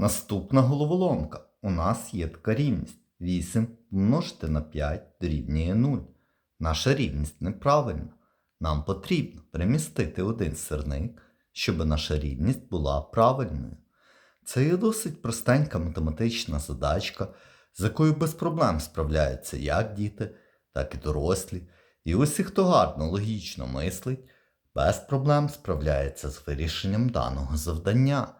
Наступна головоломка. У нас є така рівність. 8 помножити на 5 дорівнює 0. Наша рівність неправильна. Нам потрібно перемістити один сирник, щоб наша рівність була правильною. Це є досить простенька математична задачка, з якою без проблем справляються як діти, так і дорослі. І усі, хто гарно логічно мислить, без проблем справляється з вирішенням даного завдання.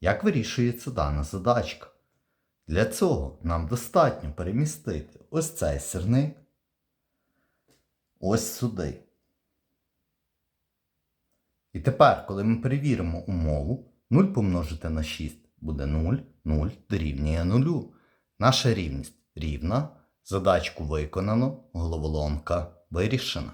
Як вирішується дана задачка? Для цього нам достатньо перемістити ось цей сирник ось сюди. І тепер, коли ми перевіримо умову, 0 помножити на 6 буде 0, 0 дорівнює 0. Наша рівність рівна, задачку виконано, головоломка вирішена.